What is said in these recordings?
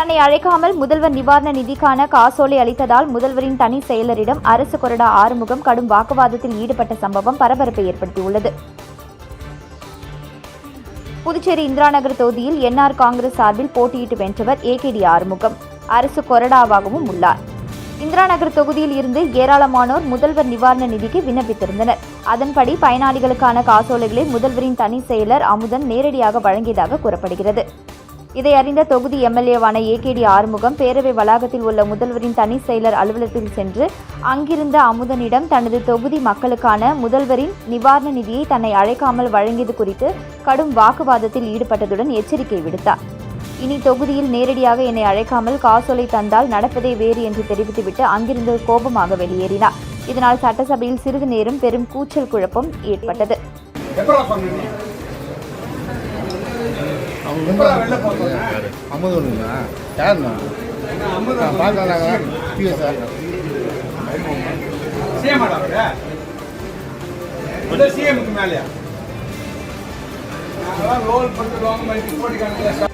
தன்னை அழைக்காமல் முதல்வர் நிவாரண நிதிக்கான காசோலை அளித்ததால் முதல்வரின் தனி செயலரிடம் அரசு கொறடா ஆறுமுகம் கடும் வாக்குவாதத்தில் ஈடுபட்ட சம்பவம் பரபரப்பை ஏற்படுத்தியுள்ளது. புதுச்சேரி இந்திரா நகர் தொகுதியில் என்ஆர் காங்கிரஸ் சார்பில் போட்டியிட்டு வென்றவர் ஏகேடி ஆறுமுகம். அரசு கொறடாவாகவும் உள்ளார். இந்திரா நகர் தொகுதியில் இருந்து ஏராளமானோர் முதல்வர் நிவாரண நிதிக்கு விண்ணப்பித்திருந்தனர். அதன்படி பயனாளிகளுக்கான காசோலைகளை முதல்வரின் தனி செயலர் அமுதன் நேரடியாக வழங்கியதாக கூறப்படுகிறது. இதை அறிந்த தொகுதி எம்எல்ஏவான ஏகேடி ஆறுமுகம் பேரவை வளாகத்தில் உள்ள முதல்வரின் தனி செயலர் அலுவலகத்தில் சென்று அங்கிருந்த அமுதனிடம் தனது தொகுதி மக்களுக்கான முதல்வரின் நிவாரண நிதியை தன்னை அழைக்காமல் வழங்கியது குறித்து கடும் வாக்குவாதத்தில் ஈடுபட்டதுடன் எச்சரிக்கை விடுத்தார். இனி தொகுதியில் நேரடியாக என்னை அழைக்காமல் காசோலை தந்தால் நடப்பதே வேறு என்று தெரிவித்துவிட்டு அங்கிருந்து கோபமாக வெளியேறினார். இதனால் சட்டசபையில் சிறிது நேரம் பெரும் கூச்சல் குழப்பம் ஏற்பட்டது. அவங்க ஒன்றுங்களா யாருண்ணா நான் பார்க்கலாங்க. பிஎஸ் சார் சிஎம் சிஎம்க்கு மேலயா? ரோல் பண்ணிட்டு ரோல் பண்ணி கோடிக்கணக்கில்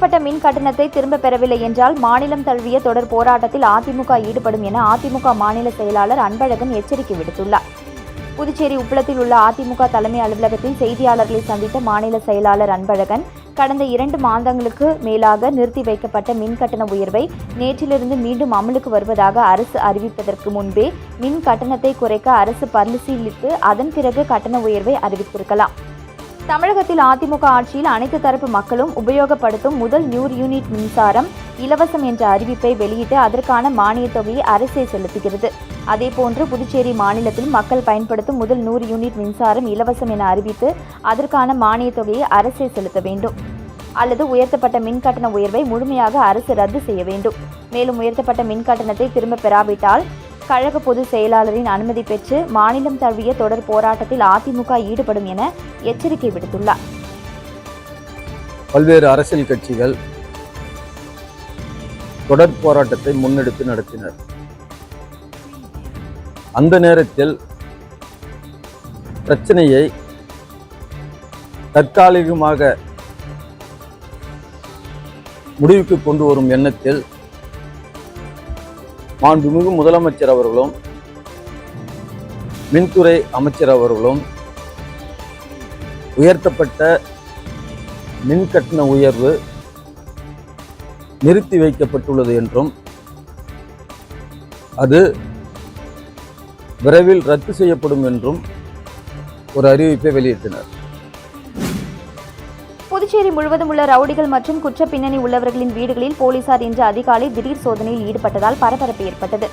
உயர்த்தப்பட்ட மின் கட்டணத்தை திரும்ப பெறவில்லை என்றால் மாநிலம் தழுவிய தொடர் போராட்டத்தில் அதிமுக ஈடுபடும் என அதிமுக மாநில செயலாளர் அன்பழகன் எச்சரிக்கை விடுத்துள்ளார். புதுச்சேரி உப்பளத்தில் உள்ள அதிமுக தலைமை அலுவலகத்தில் செய்தியாளர்களை சந்தித்த மாநில செயலாளர் அன்பழகன் கடந்த இரண்டு மாதங்களுக்கு மேலாக நிறுத்தி வைக்கப்பட்ட மின் கட்டண உயர்வை நேற்றிலிருந்து மீண்டும் அமலுக்கு வருவதாக அரசு அறிவிப்பதற்கு முன்பே மின் கட்டணத்தை குறைக்க அரசு பரிசீலித்து அதன் பிறகு கட்டண உயர்வை அறிவித்திருக்கலாம். தமிழகத்தில் அதிமுக ஆட்சியில் அனைத்து தரப்பு மக்களும் உபயோகப்படுத்தும் முதல் நூறு யூனிட் மின்சாரம் இலவசம் என்ற அறிவிப்பை வெளியிட்டு அதற்கான மானியத் தொகையை அரசே செலுத்துகிறது. அதேபோன்று புதுச்சேரி மாநிலத்தில் மக்கள் பயன்படுத்தும் முதல் நூறு யூனிட் மின்சாரம் இலவசம் என அறிவித்து அதற்கான மானியத் தொகையை அரசே செலுத்த வேண்டும். அல்லது உயர்த்தப்பட்ட மின் கட்டண உயர்வை முழுமையாக அரசு ரத்து செய்ய வேண்டும். மேலும் உயர்த்தப்பட்ட மின் கட்டணத்தை திரும்ப பெறாவிட்டால் கழக பொதுச் செயலாளரின் அனுமதி பெற்று மாநிலம் தழுவிய தொடர் போராட்டத்தில் அதிமுக ஈடுபடும் என எச்சரிக்கை விடுத்துள்ளார். பல்வேறு அரசியல் கட்சிகள் தொடர் போராட்டத்தை முன்னெடுத்து நடத்தினர். அந்த நேரத்தில் பிரச்சனையை தற்காலிகமாக முடிவுக்கு கொண்டு வரும் எண்ணத்தில் மாண்புமிகு முதலமைச்சர் அவர்களும் மின்துறை அமைச்சர் அவர்களும் உயர்த்தப்பட்ட மின் கட்டண உயர்வு நிறுத்தி வைக்கப்பட்டுள்ளது என்றும் அது விரைவில் ரத்து செய்யப்படும் என்றும் ஒரு அறிவிப்பை வெளியிட்டனர். புதுச்சேரி முழுவதும் உள்ள ரவுடிகள் மற்றும் குற்ற பின்னணி உள்ளவர்களின் வீடுகளில் போலீசார் இன்று அதிகாலை திடீர் சோதனையில் ஈடுபட்டதால் பரபரப்பு ஏற்பட்டது.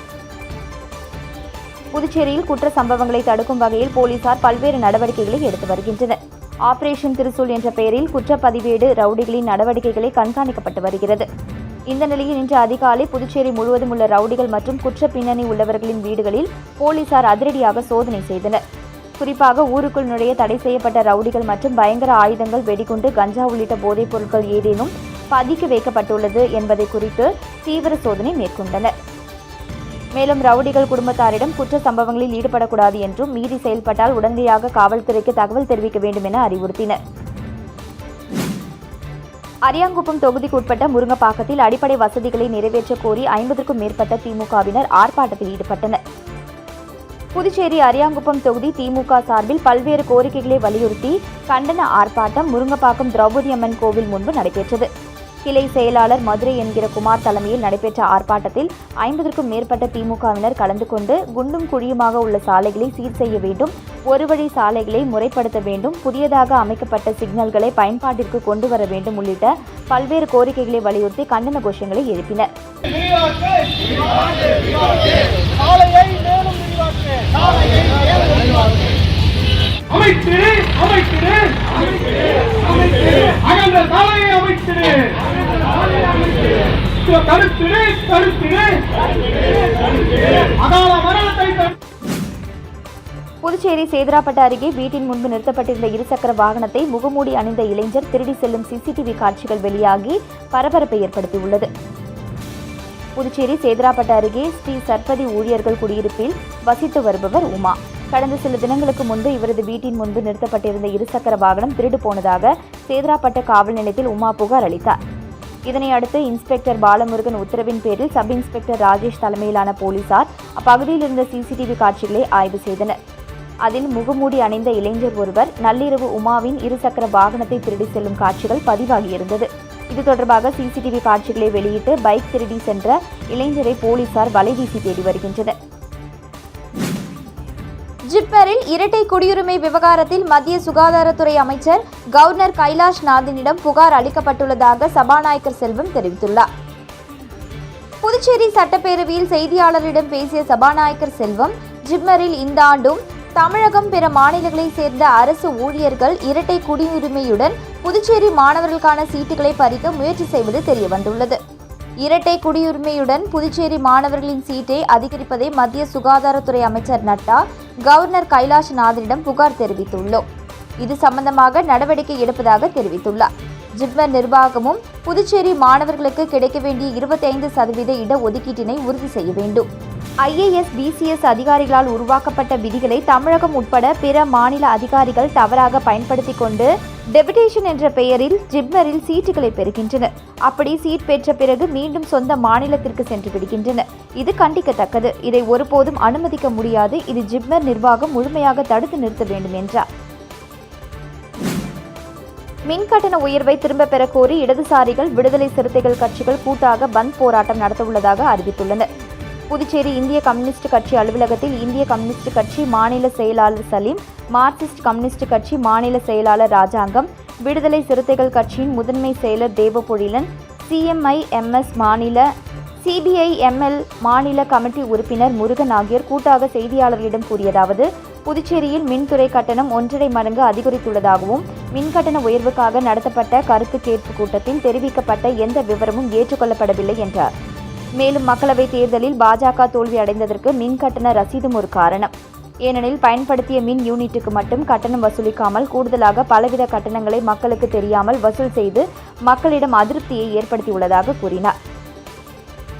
புதுச்சேரியில் குற்ற சம்பவங்களை தடுக்கும் வகையில் போலீசார் பல்வேறு நடவடிக்கைகளை எடுத்து வருகின்றனர். ஆபரேஷன் திருசூல் என்ற பெயரில் குற்றப்பதிவேடு ரவுடிகளின் நடவடிக்கைகளை கண்காணிக்கப்பட்டு வருகிறது. இந்த நிலையில் இன்று அதிகாலை புதுச்சேரி முழுவதும் உள்ள ரவுடிகள் மற்றும் குற்ற பின்னணி உள்ளவர்களின் வீடுகளில் போலீசார் அதிரடியாக சோதனை செய்தனர். குறிப்பாக ஊருக்குள் நுழைய தடை செய்யப்பட்ட ரவுடிகள் மற்றும் பயங்கர ஆயுதங்கள் வெடிகுண்டு கஞ்சா உள்ளிட்ட போதைப் பொருட்கள் ஏதேனும் பதுக்கி வைக்கப்பட்டுள்ளது என்பதை குறித்து தீவிர சோதனை மேற்கொண்டனர். மேலும் ரவுடிகள் குடும்பத்தாரிடம் குற்ற சம்பவங்களில் ஈடுபடக்கூடாது என்றும் மீறி செயல்பட்டால் உடனடியாக காவல்துறைக்கு தகவல் தெரிவிக்க வேண்டும் என அறிவுறுத்தினர். அரியாங்குப்பம் தொகுதிக்குட்பட்ட முருங்கப்பாக்கத்தில் அடிப்படை வசதிகளை நிறைவேற்றக் கோரி ஐம்பதுக்கும் மேற்பட்ட திமுகவினர் ஆர்ப்பாட்டத்தில் ஈடுபட்டனர். புதுச்சேரி அரியாங்குப்பம் தொகுதி திமுக சார்பில் பல்வேறு கோரிக்கைகளை வலியுறுத்தி கண்டன ஆர்ப்பாட்டம் முருங்கப்பாக்கம் திரௌபதி அம்மன் கோவில் முன்பு நடைபெற்றது. கிளை செயலாளர் மதுரை என்கிற குமார் தலைமையில் நடைபெற்ற ஆர்ப்பாட்டத்தில் ஐம்பதற்கும் மேற்பட்ட திமுகவினர் கலந்து கொண்டு குண்டும் குழியுமாக உள்ள சாலைகளை சீர் செய்ய வேண்டும் ஒரு வழி சாலைகளை முறைப்படுத்த வேண்டும் புதியதாக அமைக்கப்பட்ட சிக்னல்களை பயன்பாட்டிற்கு கொண்டு வர வேண்டும் உள்ளிட்ட பல்வேறு கோரிக்கைகளை வலியுறுத்தி கண்டன கோஷங்களை எழுப்பினர். அகன்ற சாலையை அகால மரணத்தை புதுச்சேரி புதுச்சேரி சேதராப்பட்டு அருகே வீட்டின் முன்பு நிறுத்தப்பட்டிருந்த இருசக்கர வாகனத்தை முகமூடி அணிந்த இளைஞர் திருடி செல்லும் சிசிடிவி காட்சிகள் வெளியாகி பரபரப்பை ஏற்படுத்தியுள்ளது. புதுச்சேரி சேதராப்பட்டு அருகே ஸ்ரீ சர்பதி ஊழியர்கள் குடியிருப்பில் வசித்து வருபவர் உமா. கடந்த சில தினங்களுக்கு முன்பு இவரது வீட்டின் முன்பு நிறுத்தப்பட்டிருந்த இருசக்கர வாகனம் திருடு போனதாக சேதராப்பட்டு காவல் நிலையத்தில் உமா புகார் அளித்தார். இதனை அடுத்து இன்ஸ்பெக்டர் பாலமுருகன் உத்தரவின் பேரில் சப் இன்ஸ்பெக்டர் ராஜேஷ் தலைமையிலான போலீசார் அப்பகுதியில் இருந்த சிசிடிவி காட்சிகளை ஆய்வு செய்தனர். அதில் முகமூடி அணிந்த இளைஞர் ஒருவர் நள்ளிரவு உமாவின் இருசக்கர வாகனத்தை திருடி செல்லும் காட்சிகள் பதிவாகியிருந்தது. இது தொடர்பாக சிசிடிவி காட்சிகளை வெளியிட்டு பைக் திருடி சென்ற இளைஞரை போலீசார் வலைவீசி தேடி வருகின்றனர். ஜிப்மரில் இரட்டை குடியுரிமை விவகாரத்தில் மத்திய சுகாதாரத்துறை அமைச்சர் கவர்னர் கைலாஷ் நாதினிடம் புகார் அளிக்கப்பட்டுள்ளதாக சபாநாயகர் செல்வம் தெரிவித்துள்ளார். புதுச்சேரி சட்டப்பேரவையில் செய்தியாளரிடம் பேசிய சபாநாயகர் செல்வம் ஜிப்மரில் இந்த ஆண்டும் தமிழகம் பிற மாநிலங்களைச் சேர்ந்த அரசு ஊழியர்கள் இரட்டை குடியுரிமையுடன் புதுச்சேரி மாணவர்களுக்கான சீட்டுகளை பறிக்க முயற்சி செய்வது தெரியவந்துள்ளது. இரட்டை குடியுரிமையுடன் புதுச்சேரி மாணவர்களின் சீட்டை அதிகரிப்பதை மத்திய சுகாதாரத்துறை அமைச்சர் நட்டா கவர்னர் கைலாஷ் நாதனிடம் புகார் தெரிவித்துள்ளோம். இது சம்பந்தமாக நடவடிக்கை எடுப்பதாக தெரிவித்துள்ளார். ஜிப்மர் நிர்வாகமும் புதுச்சேரி மாணவர்களுக்கு கிடைக்க வேண்டிய இருபத்தைந்து சதவீத இட ஒதுக்கீட்டினை உறுதி செய்ய வேண்டும். ஐஏஎஸ் பிசிஎஸ் அதிகாரிகளால் உருவாக்கப்பட்ட விதிகளை தமிழகம் உட்பட பிற மாநில அதிகாரிகள் தவறாக பயன்படுத்தி கொண்டு டெபுடேஷன் என்ற பெயரில் ஜிப்மரில் சீட்டுகளை பெறுகின்றனர். அப்படி சீட் பெற்ற பிறகு மீண்டும் சொந்த மாநிலத்திற்கு சென்று விடுகின்றனர் இது கண்டிக்கத்தக்கது. இதை ஒருபோதும் அனுமதிக்க முடியாது. இது ஜிப்மர் நிர்வாகம் முழுமையாக தடுத்து நிறுத்த வேண்டும் என்றார். மின் கட்டண உயர்வை திரும்பப் பெறக் கோரி இடதுசாரிகள் விடுதலை சிறுத்தைகள் கட்சிகள் கூட்டாக பந்த் போராட்டம் நடத்தவுள்ளதாக அறிவித்துள்ளனர். புதுச்சேரி இந்திய கம்யூனிஸ்ட் கட்சி அலுவலகத்தில் இந்திய கம்யூனிஸ்ட் கட்சி மாநில செயலாளர் சலீம் மார்க்சிஸ்ட் கம்யூனிஸ்ட் கட்சி மாநில செயலாளர் ராஜாங்கம் விடுதலை சிறுத்தைகள் கட்சியின் முதன்மை செயலர் தேவபொழிலன் சிஎம்ஐ எம்எஸ் மாநில சிபிஐ எம்எல் மாநில கமிட்டி உறுப்பினர் முருகன் ஆகியோர் கூட்டாக செய்தியாளர்களிடம் கூறியதாவது புதுச்சேரியில் மின்துறை கட்டணம் ஒன்றரை மடங்கு அதிகரித்துள்ளதாகவும் மின் கட்டண உயர்வுக்காக நடத்தப்பட்ட கருத்து கேட்பு கூட்டத்தில் தெரிவிக்கப்பட்ட எந்த விவரமும் ஏற்றுக்கொள்ளப்படவில்லை என்றார். மேலும் மக்களவைத் தேர்தலில் பாஜக தோல்வி அடைந்ததற்கு மின் கட்டண ரசீதும் ஒரு காரணம். ஏனெனில் பயன்படுத்திய மின் யூனிட்டுக்கு மட்டும் கட்டணம் வசூலிக்காமல் கூடுதலாக பலவித கட்டணங்களை மக்களுக்கு தெரியாமல் வசூல் செய்து மக்களிடம் அதிருப்தியை ஏற்படுத்தியுள்ளதாக கூறினார்.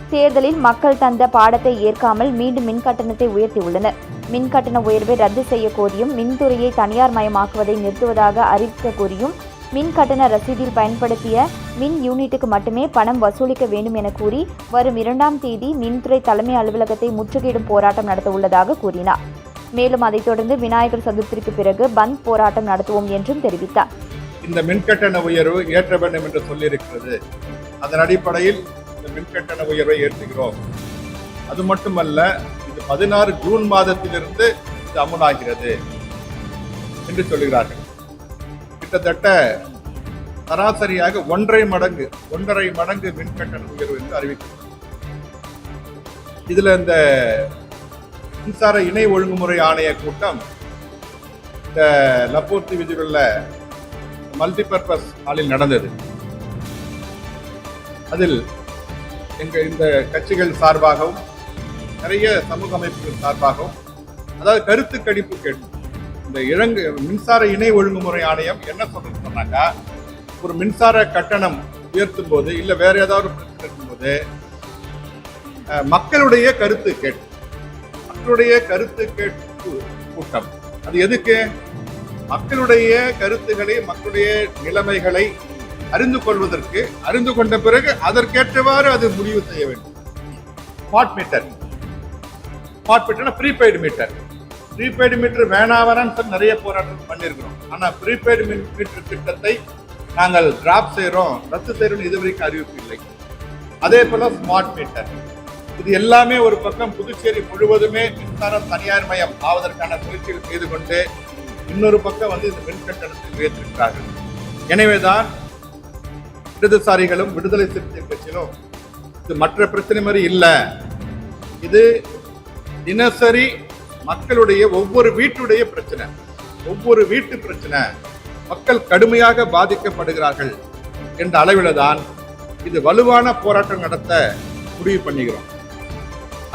தேர்தலில் மக்கள் தந்த பாடத்தை ஏற்காமல் மீண்டும் மின் கட்டணத்தை உயர்த்தியுள்ளனர். மின் கட்டண உயர்வை ரத்து செய்ய கோரியும் மின்துறையை தனியார் மயமாக்குவதை நிறுத்துவதாக அறிவிக்க கோரியும் மின் கட்டண ரசீதில் பயன்படுத்திய மின் யூனிட்டுக்கு மட்டுமே பணம் வசூலிக்க வேண்டும் என கூறி வரும் இரண்டாம் தேதி மின்துறை தலைமை அலுவலகத்தை முற்றுகையிடும் போராட்டம் நடத்த உள்ளதாக கூறினார். மேலும் அதைத் தொடர்ந்து விநாயகர் சதுர்த்திக்கு பிறகு பந்த் போராட்டம் நடத்துவோம் என்றும் தெரிவித்தார். இந்த மின்கட்டண உயர்வு ஏற்ற வேண்டும் என்று சொல்லியிருக்கிறது. அதன் அடிப்படையில் இந்த மின்கட்டண உயர்வை ஏற்றுகிறோம். அது மட்டுமல்ல இது பதினாறு ஜூன் மாதத்திலிருந்து இது அமலாகிறது என்று சொல்கிறார்கள். கிட்டத்தட்ட சராசரியாக ஒன்றரை மடங்கு ஒன்றரை மடங்கு மின்கட்டண உயர்வு என்று அறிவிக்கப்பட்டது இதில் இந்த மின்சார இணை ஒழுங்குமுறை ஆணைய கூட்டம் இந்த லப்போர்த்தி விதிகளில் மல்டிபர்பஸ் ஹாலில் நடந்தது. அதில் எங்கள் இந்த கட்சிகள் சார்பாகவும் நிறைய சமூக அமைப்புகள் சார்பாகவும் அதாவது கருத்து கணிப்பு கேட்டு இந்த இழங்கு மின்சார இணை ஒழுங்குமுறை ஆணையம் என்ன சொல்றது சொன்னாக்கா ஒரு மின்சார கட்டணம் உயர்த்தும் போது இல்லை வேற ஏதாவது பிரச்சனை இருக்கும்போது மக்களுடைய கருத்து கேட்டு மக்களுடைய கருத்து கேட்பு கூட்டம். அது எதுக்கு? மக்களுடைய கருத்துக்களை மக்களுடைய நிலைமைகளை அறிந்து கொள்வதற்கு அறிந்து கொண்ட பிறகு அதற்கேற்றவாறு அது முடிவு செய்ய வேண்டும். Smart meter smart meter prepaid meter prepaid meter வேணாவரான்னு சொல்லி நிறைய போராட்டம் பண்ணியிருக்கிறோம். ஆனால் ப்ரீபெய்டு மீட்டர் திட்டத்தை நாங்கள் டிராப் செய்கிறோம் ரத்து செய்கிறோம்னு இதுவரைக்கும் அறிவிப்பு இல்லை. அதே போல் ஸ்மார்ட் மீட்டர் இது எல்லாமே ஒரு பக்கம் புதுச்சேரி முழுவதுமே மின்சாரம் தனியார் மயம் ஆவதற்கான முயற்சிகள் செய்து கொண்டு இன்னொரு பக்கம் வந்து இந்த மின் கட்டணத்தை உயர்த்திருக்கிறார்கள். எனவேதான் இடதுசாரிகளும் விடுதலை சிறுத்தை கட்சியிலும் இது மற்ற பிரச்சனை மாதிரி இல்லை. இது தினசரி மக்களுடைய ஒவ்வொரு வீட்டுடைய பிரச்சனை ஒவ்வொரு வீட்டு பிரச்சனை மக்கள் கடுமையாக பாதிக்கப்படுகிறார்கள் என்ற அளவில் தான் இது வலுவான போராட்டம் நடத்த முடிவு பண்ணிக்கிறோம்.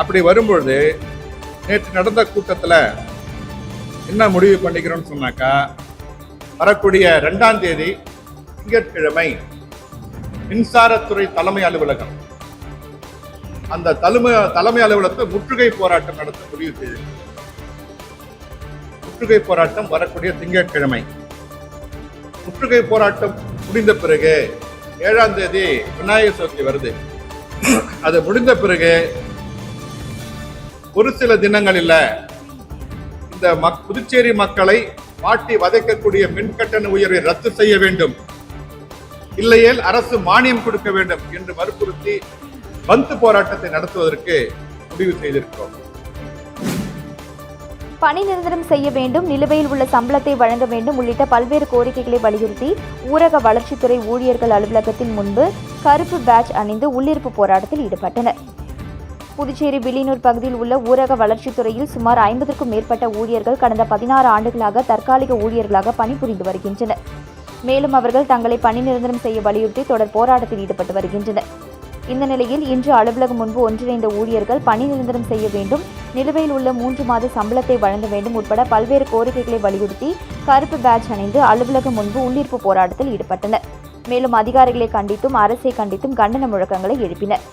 அப்படி வரும்பொழுது நேற்று நடந்த கூட்டத்தில் என்ன முடிவு பண்ணிக்கிறோம்னு சொன்னாக்கா வரக்கூடிய ரெண்டாம் தேதி திங்கட்கிழமை மின்சாரத்துறை தலைமை அலுவலகம். அந்த தலைமை தலைமை அலுவலகத்தை முற்றுகை போராட்டம் நடத்த முடிவு செய்திருக்கிறது. முற்றுகை போராட்டம் வரக்கூடிய திங்கட்கிழமை. முற்றுகை போராட்டம் முடிந்த பிறகு ஏழாம் தேதி விநாயகர் சதுர்த்தி வருது. அது முடிந்த பிறகு ஒரு சில தினங்களில் இந்த மக் புதுச்சேரி மக்களை வாட்டி வதைக்கக்கூடிய மின்கட்டண உயர்வை ரத்து செய்ய வேண்டும். இல்லையேல் அரசு மானியம் கொடுக்க வேண்டும் என்று வற்புறுத்தி பந்து போராட்டத்தை நடத்துவதற்கு முடிவு செய்திருக்கிறோம். பணி நிரந்தரம் செய்ய வேண்டும் நிலுவையில் உள்ள சம்பளத்தை வழங்க வேண்டும் உள்ளிட்ட பல்வேறு கோரிக்கைகளை வலியுறுத்தி ஊரக வளர்ச்சித்துறை ஊழியர்கள் அலுவலகத்தின் முன்பு கருப்பு பேட்ச் அணிந்து உள்ளிருப்பு போராட்டத்தில் ஈடுபட்டனர். புதுச்சேரி வில்லியனூர் பகுதியில் உள்ள ஊரக வளர்ச்சித்துறையில் சுமார் ஐம்பதற்கும் மேற்பட்ட ஊழியர்கள் கடந்த பதினாறு ஆண்டுகளாக தற்காலிக ஊழியர்களாக பணிபுரிந்து வருகின்றனர். மேலும் அவர்கள் தங்களை பணி நிரந்தரம் செய்ய வலியுறுத்தி தொடர் போராட்டத்தில் ஈடுபட்டு வருகின்றனர். இந்த நிலையில் இன்று அலுவலகம் முன்பு ஒன்றிணைந்த ஊழியர்கள் பணி நிரந்தரம் செய்ய வேண்டும் நிலுவையில் உள்ள மூன்று மாத சம்பளத்தை வழங்க வேண்டும் உட்பட பல்வேறு கோரிக்கைகளை வலியுறுத்தி கருப்பு பேட்ச் அணிந்து அலுவலகம் முன்பு உள்ளிருப்பு போராட்டத்தில் ஈடுபட்டனர். மேலும் அதிகாரிகளை கண்டித்தும் அரசை கண்டித்தும் கண்டன முழக்கங்களை எழுப்பினர்.